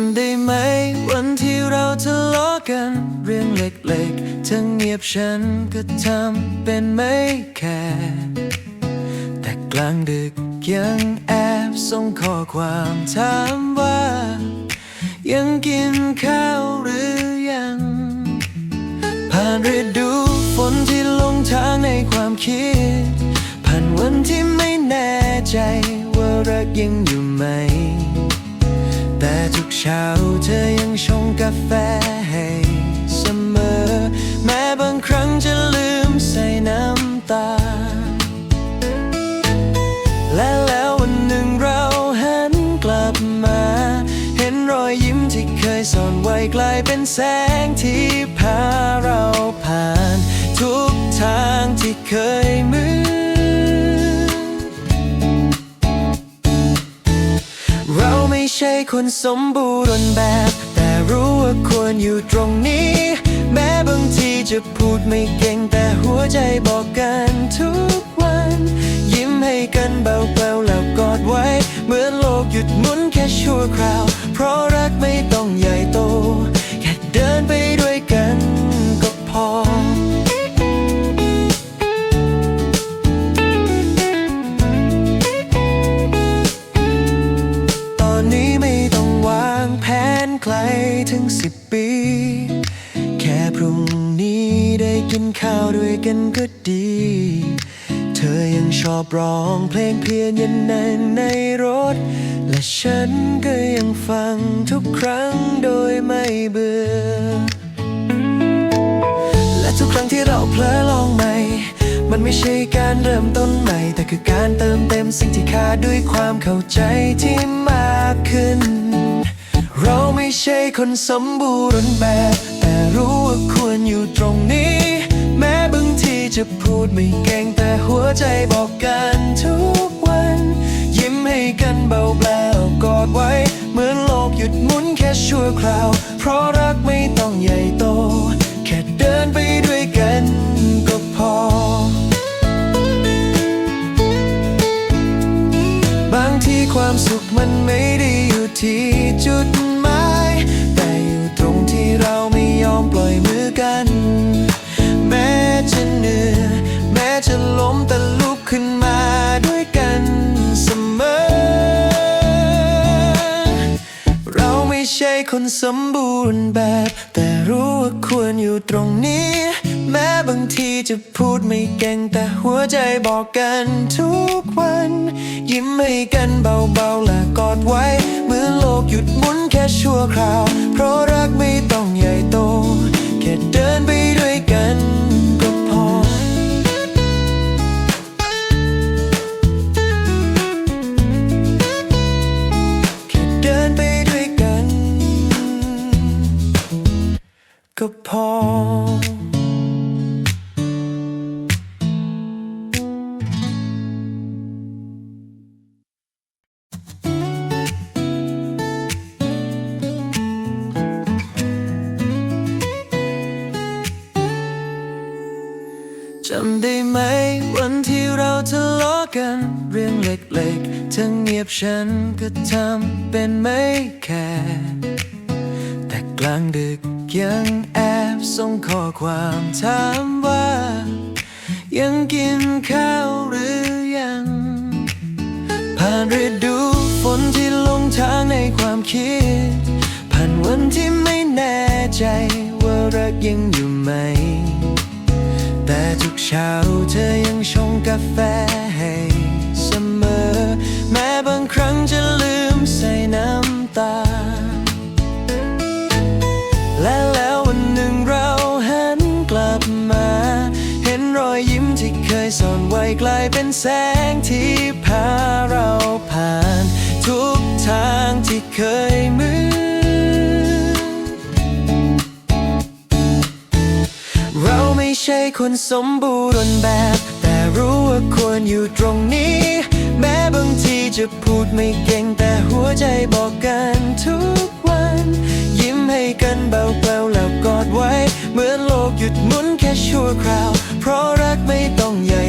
ำได้ไหม วันที่เราทะเลาะกัน เรื่องเล็กๆเธอเงียบฉันก็ทำเป็นไม่แคร์แต่กลางดึกยังแอบส่งข้อความถามว่า ยังกินข้าวหรือยัง ผ่านฤดูฝนที่ลงทางในความคิด ผ่านวันที่ไม่แน่ใจว่ารักยังอยู่ไหม ทุกเช้าเธอยังชงกาแฟให้เสมอ แม้บางครั้งจะลืมใส่น้ำตา และแล้ววันหนึ่งเราหันกลับมา เห็นรอยยิ้มที่เคยซ่อนไว้กลายเป็นแสงที่ คนสมบูรณ์แบบ แต่รู้ว่าควรอยู่ตรงนี้ แม้บางทีจะพูดไม่เก่งแต่หัวใจบอกกันทุกวัน ยิ้มให้กันเบาๆแล้วกอดไว้ เหมือนโลกหยุดหมุนแค่ชั่วคราว ไกลถึงสิบปี แค่พรุ่งนี้ได้กินข้าวด้วยกันก็ดี เธอยังชอบร้องเพลงเพียงยันนันในรถ และฉันก็ยังฟังทุกครั้งโดยไม่เบื่อ และทุกครั้งที่เราเผลอลองใหม่มันไม่ใช่การเริ่มต้นใหม่ แต่คือการเติมเต็มสิ่งที่ขาดด้วยความเข้าใจที่มากขึ้น ไม่ใช่คนสมบูรณ์แบบ แต่รู้ว่าควรอยู่ตรงนี้ แม้บางทีจะพูดไม่เก่งแต่หัวใจบอกกันทุกวัน ยิ้มให้กันเบาๆกอดไว้ เหมือนโลกหยุดหมุนแค่ชั่วคราว เพราะรักไม่ต้องใหญ่โต แค่เดินไปด้วยกันก็พอ บางทีความสุขมันไม่ได้อยู่ที่จุด สมบูรณ์แบบ แต่รู้ว่าควรอยู่ตรงนี้ แม้บางทีจะพูดไม่เก่ง แต่หัวใจบอกกันทุกวัน ยิ้มให้กันเบาๆและกอดไว้ เมื่อโลกหยุดหมุนแค่ชั่วคราว ก็พอ จำได้ไหมวันที่เราทะเลาะกัน เรื่องเล็กๆเธอเงียบฉันก็ทำเป็นไม่แคร์แต่กลางดึก ยังแอบส่งข้อความถามว่า ยังกินข้าวหรือยัง ผ่านฤดูฝนที่ลงทางในความคิด ผ่านวันที่ไม่แน่ใจว่ารักยังอยู่ไหม แต่ทุกเช้าเธอยังชงกาแฟให้ายเป็นแสงที่พาเราผ่าน ทุกทางที่เคยมืดเราไม่ใช่คนสมบูรณ์แบบ แต่รู้ว่าควรอยู่ตรงนี้ แม้บางทีจะพูดไม่เก่งแต่หัวใจบอกกันทุกวัน ยิ้มให้กันเบาๆแล้วกอดไว้ เหมือนโลกหยุดหมุนแค่ชั่วคราว เพราะรักไม่ต้องใหญ่